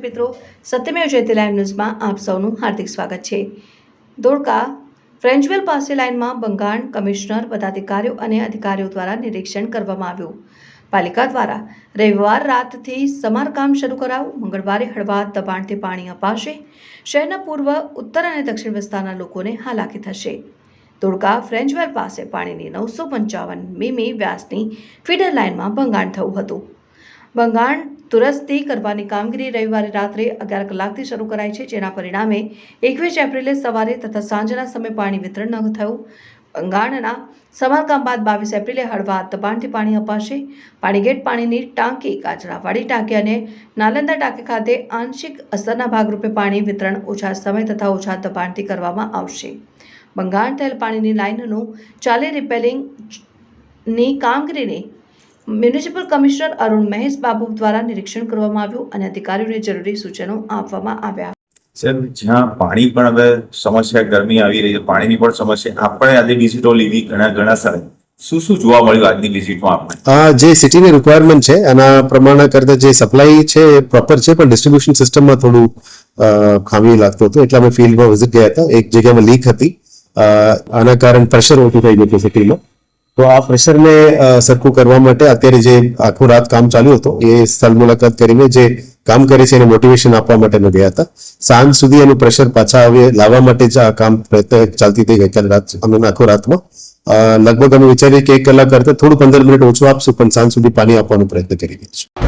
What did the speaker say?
મિત્રો, સત્યમેવ જયતે લાઈવ ન્યૂઝમાં આપ સૌનું હાર્દિક સ્વાગત છે. ધોળકા, ફ્રેન્ચવેલ પાસે લાઇનમાં બંગાળ કમિશનર, પદાધિકારીઓ અને અધિકારીઓ દ્વારા નિરીક્ષણ કરવામાં આવ્યું. પાલિકા દ્વારા રવિવાર રાતથી સમારકામ શરૂ કરાવું મંગળવારે હળવા દબાણથી પાણી અપાશે. શહેરના પૂર્વ, ઉત્તર અને દક્ષિણ વિસ્તારના લોકોને હાલાકી થશે. ધોળકા, ફ્રેન્ચવેલ પાસે પાણીની નવસો પંચાવન મીમી વ્યાસની ફીડર લાઇનમાં ભંગાણ થયું હતું. ભંગાણ દુરસ્તી કરવાની કામગીરી રવિવારે રાત્રે અગિયાર કલાકથી શરૂ કરાઈ છે, જેના પરિણામે એકવીસ એપ્રિલે સવારે તથા સાંજના સમયે પાણી વિતરણ ન થયું. બંગાળના સમારકામ બાદ બાવીસ એપ્રિલે હળવા દબાણથી પાણી અપાશે. પાણીગેટ પાણીની ટાંકી, કાચરાવાડી ટાંકી અને નાલંદા ટાંકી ખાતે આંશિક અસરના ભાગરૂપે પાણી વિતરણ ઓછા સમય તથા ઓછા દબાણથી કરવામાં આવશે. બંગાળ થયેલ પાણીની લાઇનનું ચાલી રિપેરિંગની કામગીરીને મ્યુનિસિપલ કમિશનર અરુણ મહેશ બાબુ દ્વારા નિરીક્ષણ કરવામાં આવ્યું અને અધિકારીઓને જરૂરી સૂચનો આપવામાં આવ્યા. સર જ્યાં પાણી પણ હવે સમસ્યા ગરમી આવી રહી છે પાણીની પણ સમસ્યા. આપણે આજે વિઝિટો લીધી ઘણા ઘણા સારા શું શું જોવા મળ્યું આજની વિઝિટમાં આપણે? આ જે સિટીની રિક્વાયરમેન્ટ છે એના પ્રમાણે કરતા જે સપ્લાય છે એ પ્રોપર છે પણ ડિસ્ટ્રીબ્યુશન સિસ્ટમમાં થોડું અ, ખામી લાગતું હતું. એટલે અમે ફિલ્ડમાં વિઝિટ ગયા હતા. એક જગ્યામાં લીક હતી. આના કારણે પ્રેશર ઓછું થઈ ગયું હતું સિટીમાં તો આ પ્રેશરને સરખું કરવા માટે અત્યારે જે આખું રાત કામ ચાલ્યું હતું, એ સ્થળ મુલાકાત કરીને જે કામ કરે છે એને મોટિવેશન આપવા માટે અમે ગયા હતા. સાંજ સુધી એનું પ્રેશર પાછા આવે, લાવવા માટે જ આ કામ પ્રયત્ન ચાલતી હતી ગઈકાલે રાત, અમે આખો રાતમાં. લગભગ અમે વિચારીએ કે એક કલાક કરતા થોડું પંદર મિનિટ ઓછું આપશું, પણ સાંજ સુધી પાણી આપવાનો પ્રયત્ન કરી રહ્યા છીએ.